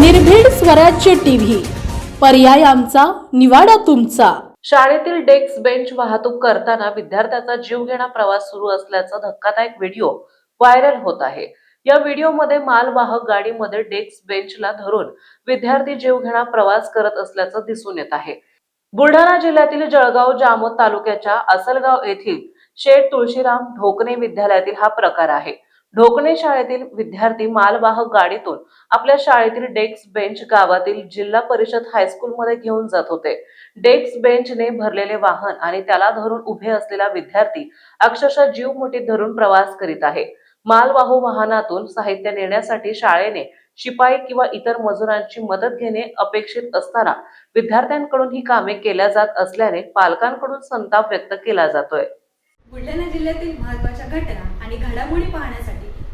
निर्भीड स्वराज्य टीव्ही. पर्याय आमचा निवाडा तुमचा. शाळेतील डेस्क बेंच वाहतूक करताना विद्यार्थ्याचा जीवघेणा प्रवास सुरू असल्याचा धक्कादायक व्हिडिओ व्हायरल होत आहे. या व्हिडिओमध्ये मालवाहक गाडीमध्ये डेस्क बेंचला धरून विद्यार्थी जीवघेणा प्रवास करत असल्याचं दिसून येत आहे. बुलढाणा जिल्ह्यातील जळगाव जामोद तालुक्याच्या असलगाव येथील शेठ तुळशीराम ढोकणे विद्यालयातील हा प्रकार आहे. ढोकणे शाळेतील विद्यार्थी मालवाहक गाडीतून आपल्या शाळेतील डेस्क बेंच गावातील जिल्हा परिषद हायस्कूलमध्ये घेऊन जात होते. डेस्क बेंचने भरलेले वाहन आणि त्याला धरून उभे असलेला विद्यार्थी अक्षरशः जीव मुठीत धरून प्रवास करीत आहे. मालवाहू वाहनातून साहित्य नेण्यासाठी शाळेने शिपाई किंवा इतर मजुरांची मदत घेणे अपेक्षित असताना विद्यार्थ्यांकडून ही कामे केल्या जात असल्याने पालकांकडून संताप व्यक्त केला जातोय. बुलढाणा जिल्ह्यातील महत्त्वाच्या घटना आणि घडामोडी पाहण्यासाठी